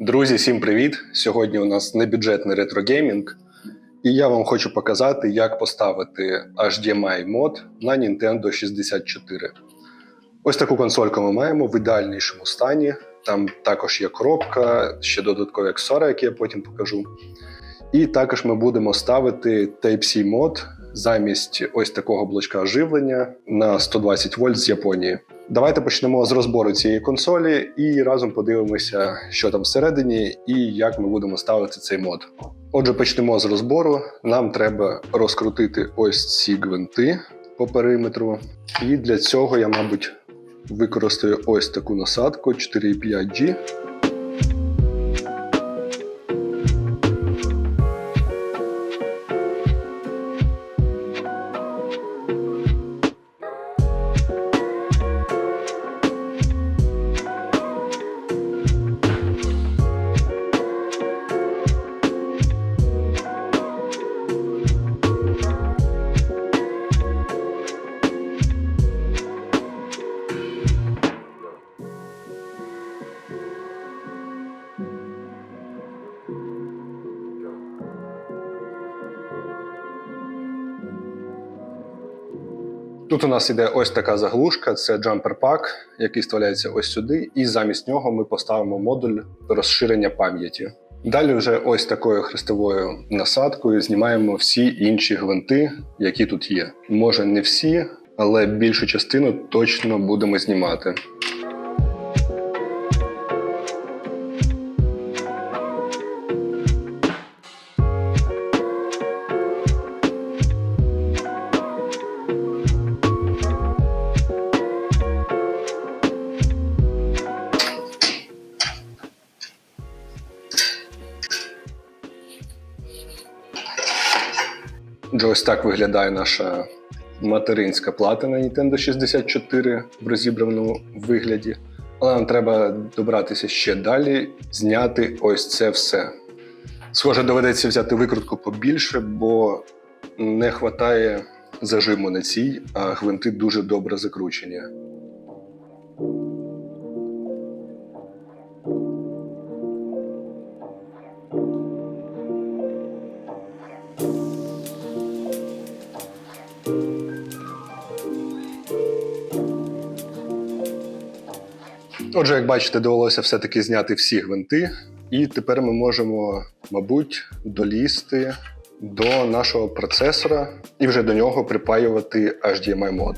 Друзі, всім привіт! Сьогодні у нас небюджетний ретрогеймінг, і я вам хочу показати, як поставити HDMI мод на Nintendo 64. Ось таку консольку ми маємо в ідеальнішому стані. Там також є коробка, ще додаткові аксесуари, які я потім покажу. І також ми будемо ставити Type-C мод замість ось такого блочка живлення на 120 вольт з Японії. Давайте почнемо з розбору цієї консолі і разом подивимося, що там всередині і як ми будемо ставити цей мод. Отже, почнемо з розбору. Нам треба розкрутити ось ці гвинти по периметру. І для цього я, мабуть, використаю ось таку насадку 4,5G. Тут у нас іде ось така заглушка, це джампер пак, який вставляється ось сюди, і замість нього ми поставимо модуль розширення пам'яті. Далі вже ось такою хрестовою насадкою знімаємо всі інші гвинти, які тут є. Може не всі, але більшу частину точно будемо знімати. Ось так виглядає наша материнська плата на Nintendo 64 в розібраному вигляді. Але нам треба добратися ще далі, зняти ось це все. Схоже, доведеться взяти викрутку побільше, бо не вистачає зажиму на цій, а гвинти дуже добре закручені. Отже, як бачите, довелося все-таки зняти всі гвинти, і тепер ми можемо, мабуть, долізти до нашого процесора і вже до нього припаювати HDMI мод.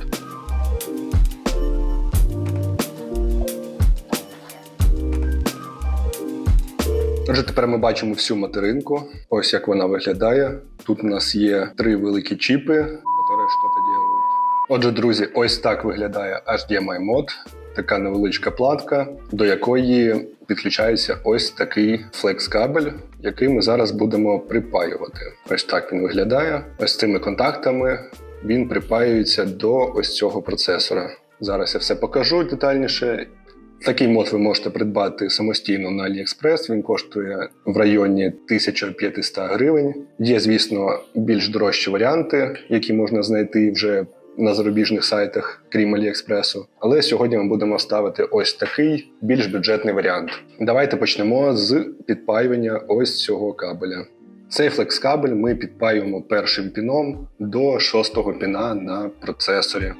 Отже, тепер ми бачимо всю материнку. Ось як вона виглядає. Тут у нас є три великі чіпи, які щось роблять. Отже, друзі, ось так виглядає HDMI мод. Така невеличка платка, до якої підключається ось такий флекс-кабель, який ми зараз будемо припаювати. Ось так він виглядає. Ось цими контактами він припаюється до ось цього процесора. Зараз я все покажу детальніше. Такий мод ви можете придбати самостійно на AliExpress. Він коштує в районі 1500 гривень. Є, звісно, більш дорожчі варіанти, які можна знайти вже на зарубіжних сайтах, крім Аліекспресу. Але сьогодні ми будемо ставити ось такий більш бюджетний варіант. Давайте почнемо з підпаювання ось цього кабеля. Цей флекс-кабель ми підпаюємо першим піном до шостого піна на процесорі.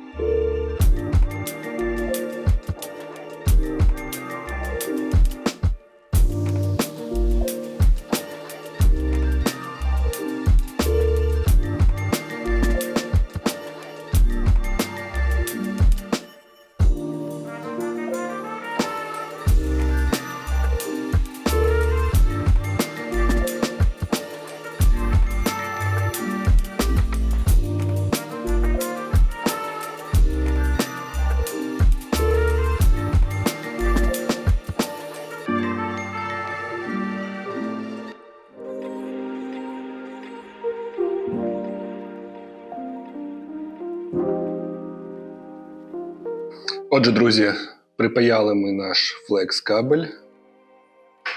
Отже, друзі, припаяли ми наш флекс кабель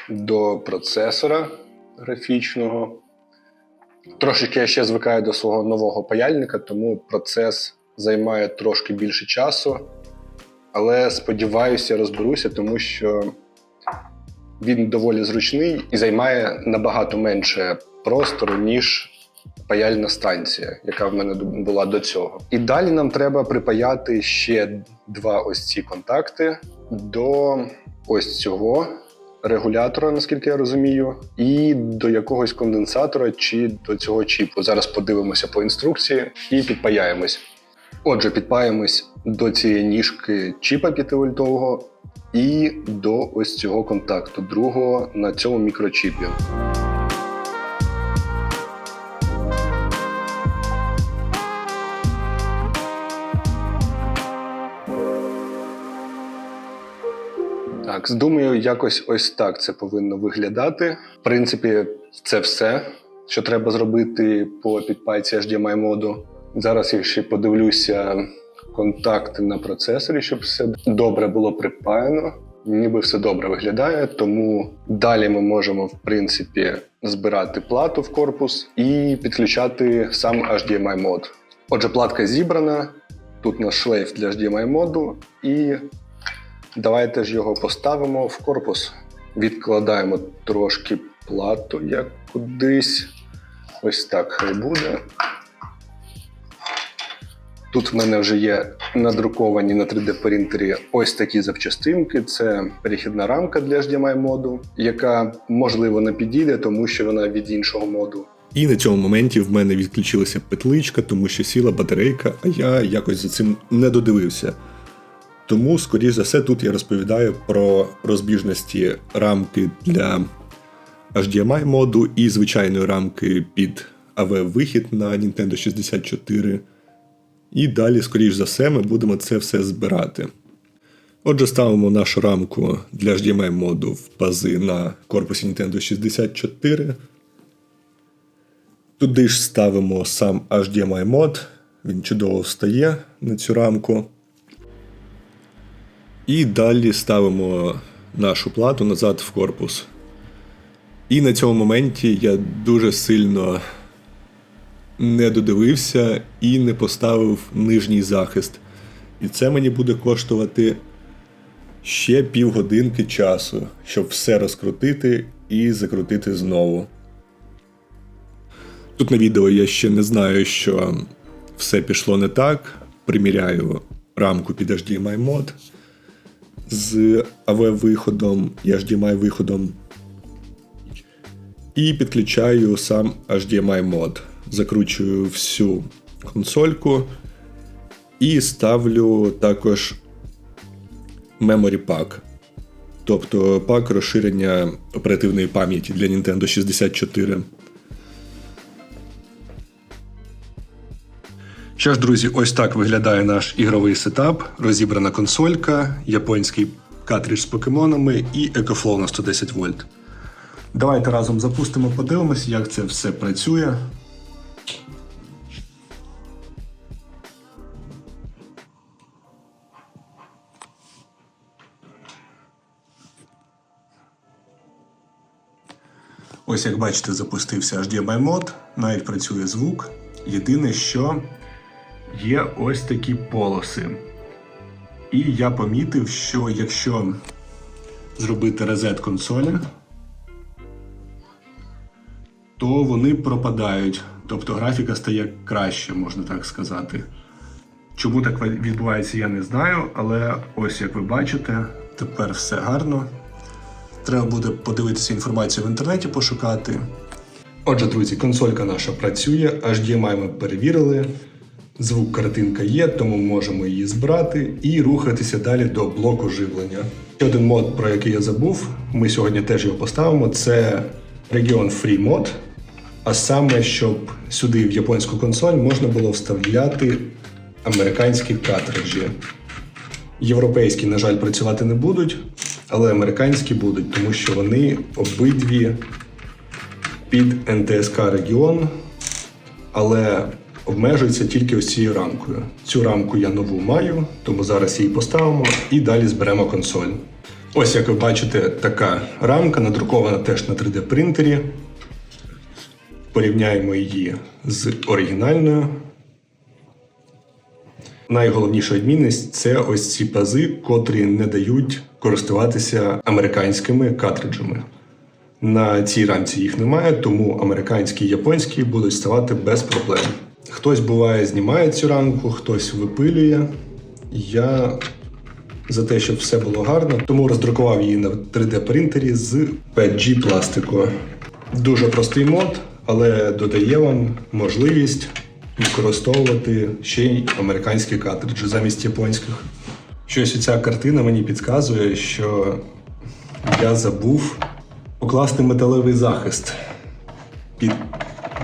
до процесора графічного. Трошечки я ще звикаю до свого нового паяльника, тому процес займає трошки більше часу. Але сподіваюся, розберуся, тому що Він доволі зручний і займає набагато менше простору, ніж паяльна станція, яка в мене була до цього. І далі нам треба припаяти ще два ось ці контакти до ось цього регулятора, наскільки я розумію, і до якогось конденсатора чи до цього чіпу. Зараз подивимося по інструкції і підпаяємось. Отже, підпаємось до цієї ніжки чіпа 5-вольтового і до ось цього контакту, другого на цьому мікрочіпі. Думаю, якось ось так це повинно виглядати. В принципі, це все, що треба зробити по підпайці HDMI моду. Зараз я ще подивлюся контакти на процесорі, щоб все добре було припаяно. Ніби все добре виглядає, тому далі ми можемо, в принципі, збирати плату в корпус і підключати сам HDMI мод. Отже, платка зібрана. Тут у нас шлейф для HDMI моду, і давайте ж його поставимо в корпус. Відкладаємо трошки плату як кудись. Ось так хай буде. Тут в мене вже є надруковані на 3D принтері ось такі запчастинки. Це перехідна рамка для HDMI моду, яка можливо не підійде, тому що вона від іншого моду. І на цьому моменті в мене відключилася петличка, тому що сіла батарейка, а я якось за цим не додивився. Тому, скоріш за все, тут я розповідаю про розбіжності рамки для HDMI моду і звичайної рамки під AV-вихід на Nintendo 64. І далі, скоріш за все, ми будемо це все збирати. Отже, ставимо нашу рамку для HDMI моду в пази на корпусі Nintendo 64. Туди ж ставимо сам HDMI мод, він чудово встає на цю рамку. І далі ставимо нашу плату назад в корпус. І на цьому моменті я дуже сильно не додивився і не поставив нижній захист. І це мені буде коштувати ще півгодинки часу, щоб все розкрутити і закрутити знову. Тут на відео я ще не знаю, що все пішло не так. Приміряю рамку під HDMI мод з AV-виходом і HDMI-виходом. І підключаю сам HDMI мод. Закручую всю консольку і ставлю також Memory Pack. Тобто пак розширення оперативної пам'яті для Nintendo 64. Що ж, друзі, ось так виглядає наш ігровий сетап. Розібрана консолька, японський картридж з покемонами і EcoFlow на 110 вольт. Давайте разом запустимо, подивимось, як це все працює. Ось як бачите, запустився HDMI мод, навіть працює звук. Єдине, що є ось такі полоси. І я помітив, що якщо зробити резет консолі, то вони пропадають. Тобто графіка стає краще, можна так сказати. Чому так відбувається, я не знаю, але ось як ви бачите, тепер все гарно. Треба буде подивитися інформацію в інтернеті, пошукати. Отже, друзі, консолька наша працює, HDMI ми перевірили. Звук картинка є, тому можемо її збирати і рухатися далі до блоку живлення. Ще один мод, про який я забув, ми сьогодні теж його поставимо. Це Region Free мод. А саме, щоб сюди в японську консоль можна було вставляти американські картриджі. Європейські, на жаль, працювати не будуть, але американські будуть, тому що вони обидві під НТСК регіон, але обмежуються тільки ось цією рамкою. Цю рамку я нову маю, тому зараз її поставимо і далі зберемо консоль. Ось як ви бачите, така рамка надрукована теж на 3D принтері. Порівняємо її з оригінальною. Найголовніша відмінність це ось ці пази, котрі не дають користуватися американськими картриджами. На цій рамці їх немає, тому американські і японські будуть ставати без проблем. Хтось буває знімає цю рамку, хтось випилює. Я за те, щоб все було гарно, тому роздрукував її на 3D принтері з 5G пластику. Дуже простий мод, але додає вам можливість використовувати ще й американські картриджі замість японських. Щось ця картина мені підказує, що я забув покласти металевий захист під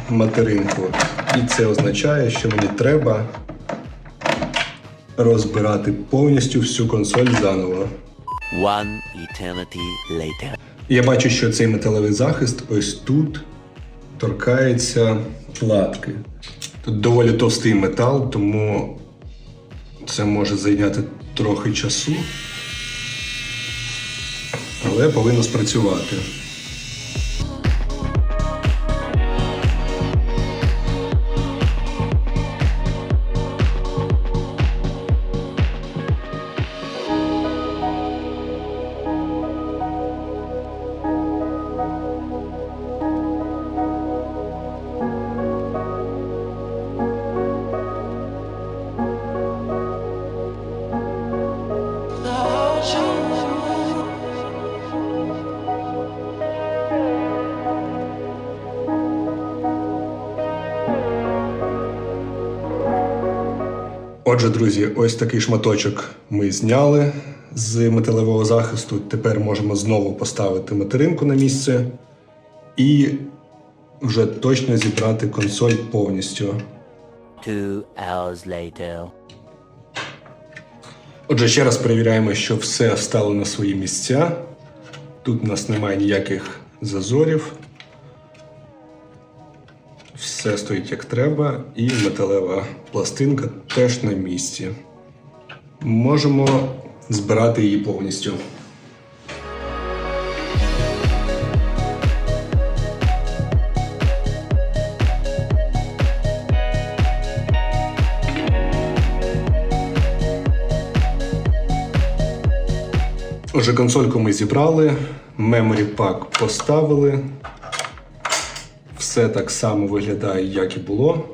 материнку. І це означає, що мені треба розбирати повністю всю консоль заново. One eternity later. Я бачу, що цей металевий захист ось тут торкається платки. Тут доволі товстий метал, тому це може зайняти трохи часу, але повинно спрацювати. Отже, друзі, ось такий шматочок ми зняли з металевого захисту. Тепер можемо знову поставити материнку на місце і вже точно зібрати консоль повністю. Two hours later. Отже, ще раз перевіряємо, що все встало на свої місця. Тут у нас немає ніяких зазорів. Все стоїть як треба, і металева пластинка теж на місці. Можемо збирати її повністю. Отже, консольку ми зібрали, Memory Pack поставили. Все так само виглядає, як і було.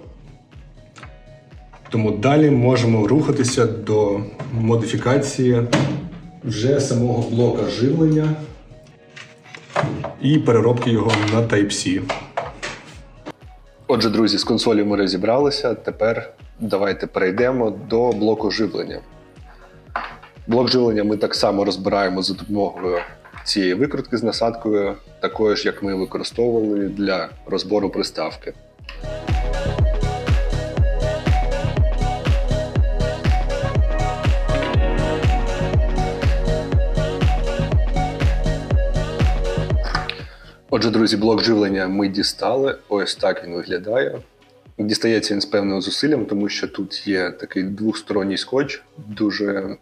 Тому далі можемо рухатися до модифікації вже самого блока живлення і переробки його на Type-C. Отже, друзі, з консолі ми розібралися. Тепер давайте перейдемо до блоку живлення. Блок живлення ми так само розбираємо за допомогою цієї викрутки з насадкою, такою ж, як ми використовували для розбору приставки. Отже, друзі, блок живлення ми дістали. Ось так він виглядає. Дістається він з певним зусиллям, тому що тут є такий двосторонній скотч, дуже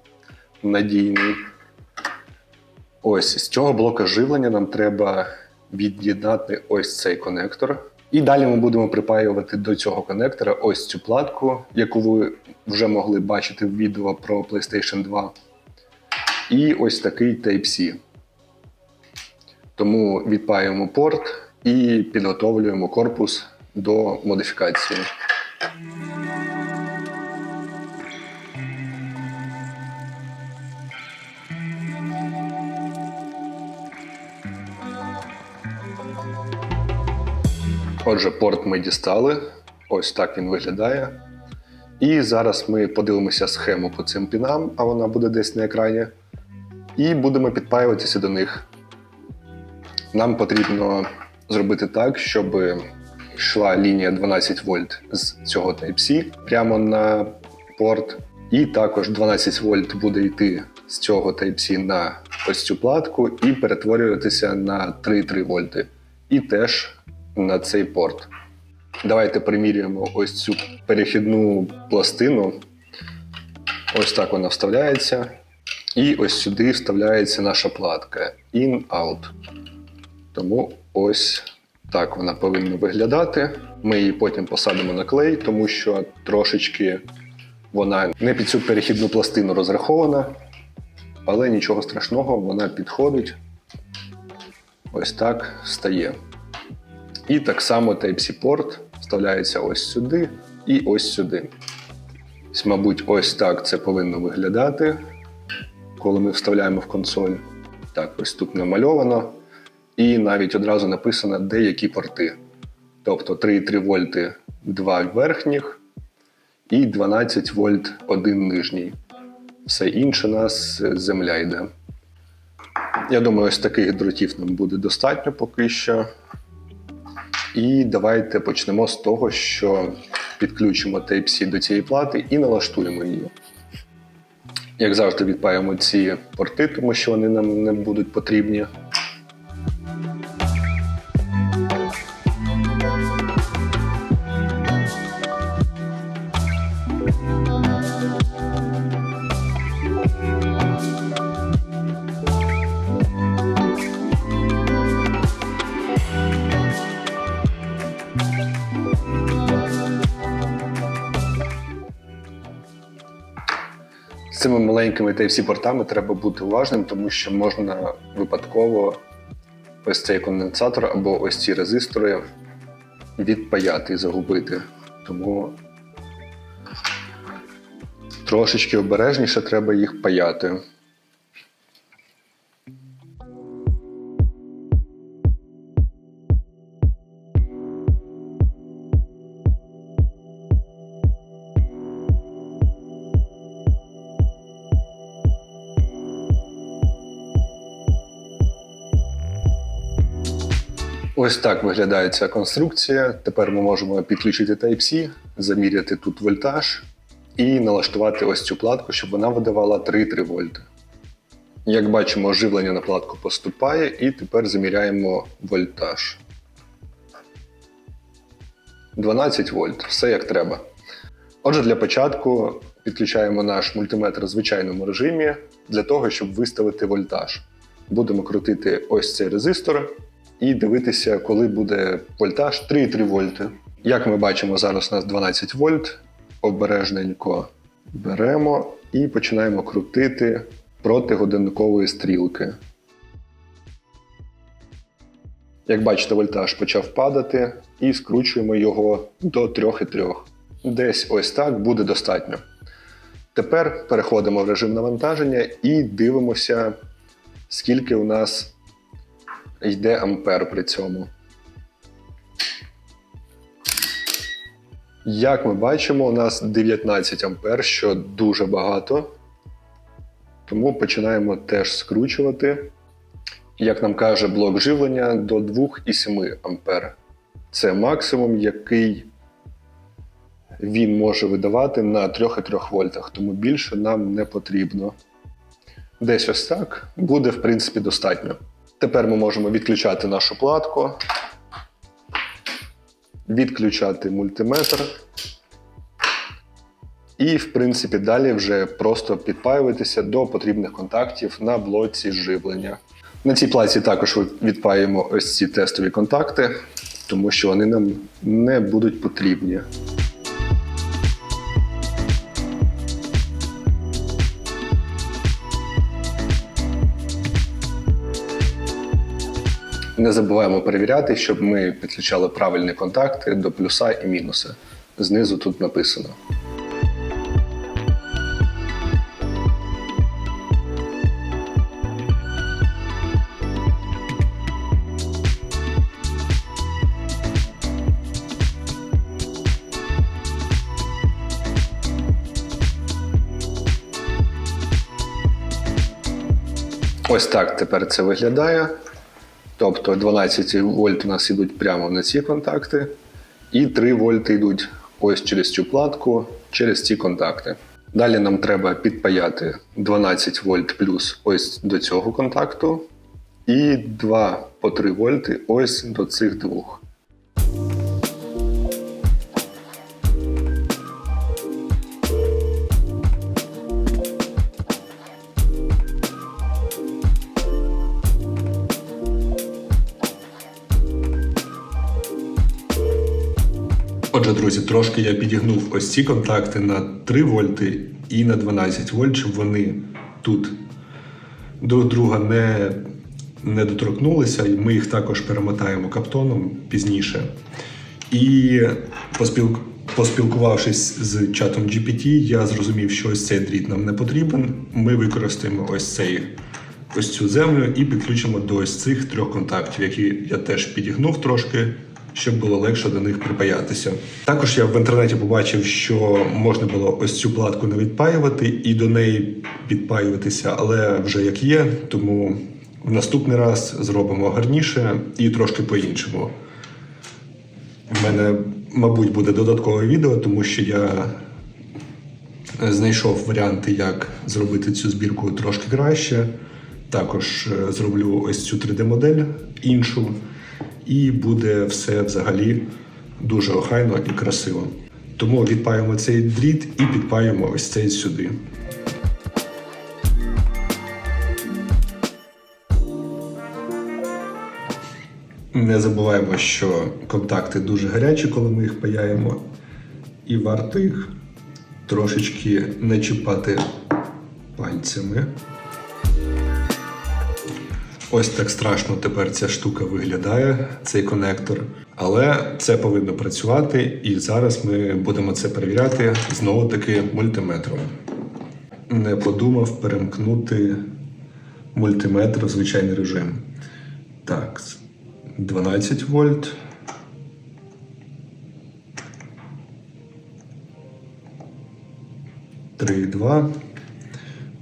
надійний. Ось з цього блока живлення нам треба від'єднати ось цей конектор. І далі ми будемо припаювати до цього конектора ось цю платку, яку ви вже могли бачити в відео про PlayStation 2. І ось такий Type-C. Тому відпаюємо порт і підготовлюємо корпус до модифікації. Отже, порт ми дістали. Ось так він виглядає. І зараз ми подивимося схему по цим пінам, а вона буде десь на екрані. І будемо підпаюватися до них. Нам потрібно зробити так, щоб йшла лінія 12 вольт з цього Type-C прямо на порт. І також 12 вольт буде йти з цього Type-C на ось цю платку і перетворюватися на 3,3 вольти. І теж на цей порт. Давайте примірюємо ось цю перехідну пластину. Ось так вона вставляється. І ось сюди вставляється наша платка in-out. Тому ось так вона повинна виглядати. Ми її потім посадимо на клей, тому що трошечки вона не під цю перехідну пластину розрахована. але нічого страшного, вона підходить. Ось так стає. І так само Type-C порт вставляється ось сюди і ось сюди. Мабуть, ось так це повинно виглядати, коли ми вставляємо в консоль. Так, ось тут намальовано. І навіть одразу написано деякі порти. Тобто 3,3 вольти 2 верхніх і 12 вольт один нижній. Все інше нас земля йде. Я думаю, ось таких дротів нам буде достатньо поки що. І давайте почнемо з того, що підключимо Type-C до цієї плати і налаштуємо її. Як завжди, відпаємо ці порти, тому що вони нам не будуть потрібні. Цими маленькими Type-C портами треба бути уважним, тому що можна випадково ось цей конденсатор або ось ці резистори відпаяти і загубити. Тому трошечки обережніше треба їх паяти. Ось так виглядає ця конструкція. Тепер ми можемо підключити Type-C, заміряти тут вольтаж і налаштувати ось цю платку, щоб вона видавала 3,3 вольти. Як бачимо, живлення на платку поступає, і тепер заміряємо вольтаж. 12 вольт, все як треба. Отже, для початку підключаємо наш мультиметр в звичайному режимі для того, щоб виставити вольтаж. Будемо крутити ось цей резистор і дивитися, коли буде вольтаж 3,3 вольти. Як ми бачимо, зараз у нас 12 вольт. Обережненько беремо і починаємо крутити проти годинникової стрілки. Як бачите, вольтаж почав падати і скручуємо його до 3,3. Десь ось так буде достатньо. Тепер переходимо в режим навантаження і дивимося, скільки у нас йде ампер при цьому. Як ми бачимо, у нас 19 ампер, що дуже багато. Тому починаємо теж скручувати. Як нам каже блок живлення, до 2,7 ампер. Це максимум, який він може видавати на 3,3 вольтах, тому більше нам не потрібно. Десь ось так буде, в принципі, достатньо. Тепер ми можемо відключати нашу платку, відключати мультиметр. І, в принципі, далі вже просто підпаюватися до потрібних контактів на блоці живлення. На цій платі також відпаємо ось ці тестові контакти, тому що вони нам не будуть потрібні. Не забуваємо перевіряти, щоб ми підключали правильні контакти до плюса і мінуса. Знизу тут написано. Ось так тепер це виглядає. Тобто 12 вольт у нас йдуть прямо на ці контакти, і 3 вольти йдуть ось через цю платку, через ці контакти. Далі нам треба підпаяти 12 вольт плюс ось до цього контакту, і 2 по 3 вольти ось до цих двох. Друзі, трошки я підігнув ось ці контакти на 3 вольти і на 12 вольт, щоб вони тут друг друга не, не доторкнулися, ми їх також перемотаємо каптоном пізніше. І поспілк... поспілкувавшись з чатом GPT, я зрозумів, що ось цей дріт нам не потрібен. Ми використаємо ось цей. Ось цю землю і підключимо до ось цих трьох контактів, які я теж підігнув трошки, щоб було легше до них припаятися. Також я в інтернеті побачив, що можна було ось цю платку не відпаювати і до неї підпаюватися, але вже як є, тому в наступний раз зробимо гарніше і трошки по-іншому. У мене, мабуть, буде додаткове відео, тому що я знайшов варіанти, як зробити цю збірку трошки краще. Також е, зроблю ось цю 3D-модель іншу, і буде все взагалі дуже охайно і красиво. Тому відпаємо цей дріт і підпаємо ось цей сюди. Не забуваємо, що контакти дуже гарячі, коли ми їх паяємо, і варто їх трошечки не чіпати пальцями. Ось так страшно тепер ця штука виглядає, цей конектор. Але це повинно працювати, і зараз ми будемо це перевіряти знову таки мультиметром. Не подумав перемкнути мультиметр в звичайний режим. Так, 12 вольт. Три, два.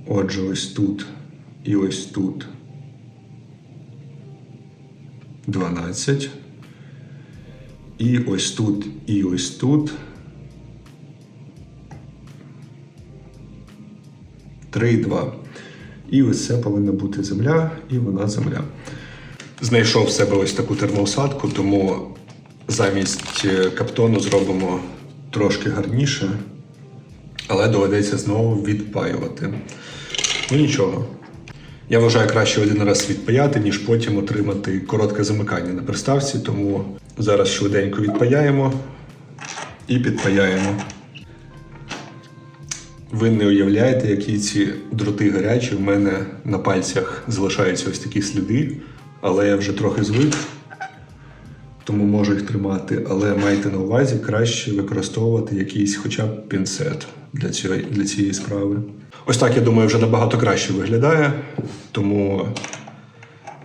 Отже, ось тут і ось тут 12. І ось тут, і ось тут. 3, 2. І ось це повинна бути земля, і вона земля. Знайшов в себе ось таку термоусадку, тому замість е, каптону зробимо трошки гарніше, але доведеться знову відпаювати. Ну нічого. Я вважаю краще один раз відпаяти, ніж потім отримати коротке замикання на приставці, тому зараз швиденько відпаяємо і підпаяємо. Ви не уявляєте, які ці дроти гарячі. В мене на пальцях залишаються ось такі сліди, але я вже трохи звик, тому можу їх тримати. Але майте на увазі краще використовувати якийсь хоча б пінцет для цієї, для цієї справи. Ось так, я думаю, вже набагато краще виглядає, тому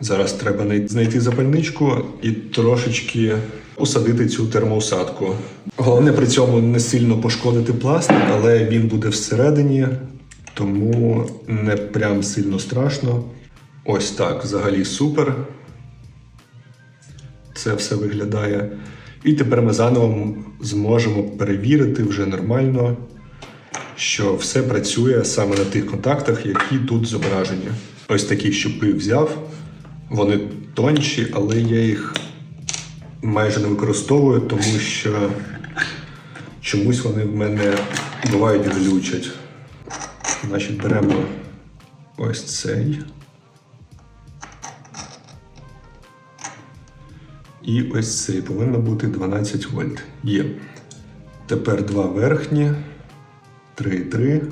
зараз треба знайти запальничку і трошечки усадити цю термоусадку. Головне при цьому не сильно пошкодити пластик, але він буде всередині, тому не прям сильно страшно. Ось так, взагалі супер. Це все виглядає. І тепер ми заново зможемо перевірити вже нормально, що все працює саме на тих контактах, які тут зображені. Ось такі щупи взяв. Вони тонші, але я їх майже не використовую, тому що чомусь вони в мене бувають глючать. Значить, беремо ось цей. І ось цей повинно бути 12 вольт. Є. Тепер два верхні. 3,3.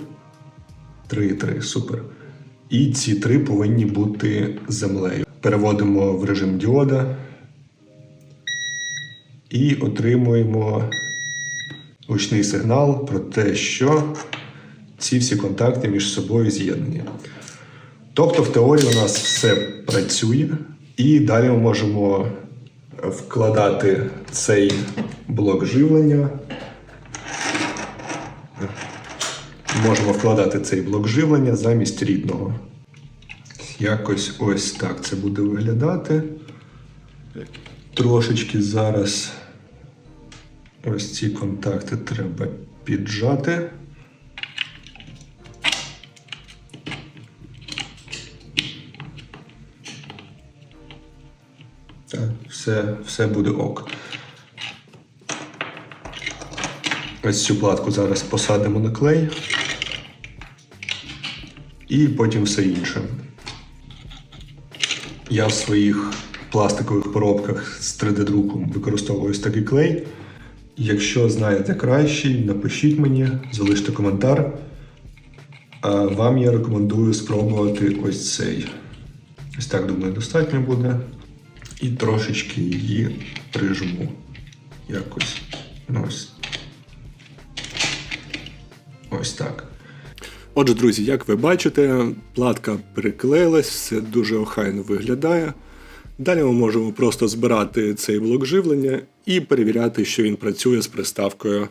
3,3. Супер. І ці три повинні бути землею. Переводимо в режим діода. І отримуємо гучний сигнал про те, що ці всі контакти між собою з'єднані. Тобто, в теорії у нас все працює, і далі ми можемо вкладати цей блок живлення. Можемо вкладати цей блок живлення замість рідного. Якось ось так це буде виглядати. Трошечки зараз ось ці контакти треба піджати. Так, все, все буде ок. Ось цю платку зараз посадимо на клей. І потім все інше. Я в своїх пластикових коробках з 3D-друком використовую ось такий клей. Якщо знаєте кращий, напишіть мені, залиште коментар. Вам я рекомендую спробувати ось цей. Ось так, думаю, достатньо буде. І трошечки її прижму. Якось. Ну, Ось. Ось так. Отже, друзі, як ви бачите, платка приклеїлась, все дуже охайно виглядає. Далі ми можемо просто збирати цей блок живлення і перевіряти, що він працює з приставкою.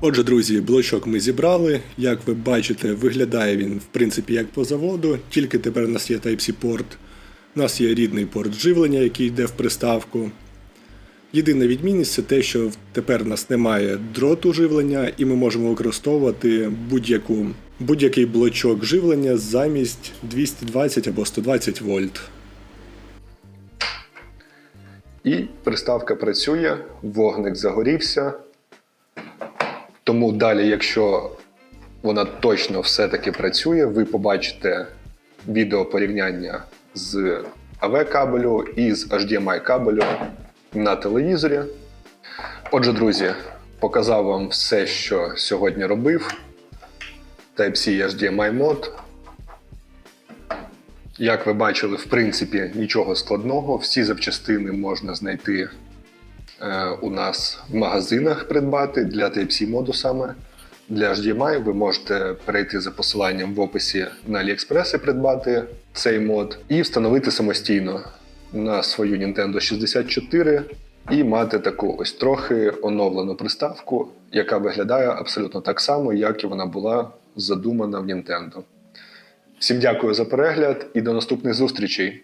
Отже, друзі, блочок ми зібрали. Як ви бачите, виглядає він в принципі як по заводу, тільки тепер у нас є Type-C порт. У нас є рідний порт живлення, який йде в приставку. Єдина відмінність це те, що тепер у нас немає дроту живлення, і ми можемо використовувати будь-яку, будь-який блочок живлення замість 220 або 120 вольт. І приставка працює, вогник загорівся. Тому далі, якщо вона точно все-таки працює, ви побачите відео порівняння з AV-кабелю і з HDMI кабелю на телевізорі. Отже, друзі, показав вам все, що сьогодні робив. Type-C HDMI мод. Як ви бачили, в принципі, нічого складного. Всі запчастини можна знайти е, у нас в магазинах придбати для Type-C моду саме. Для HDMI ви можете перейти за посиланням в описі на AliExpress і придбати цей мод і встановити самостійно на свою Nintendo 64 і мати таку ось трохи оновлену приставку, яка виглядає абсолютно так само, як і вона була задумана в Nintendo. Всім дякую за перегляд і до наступних зустрічей!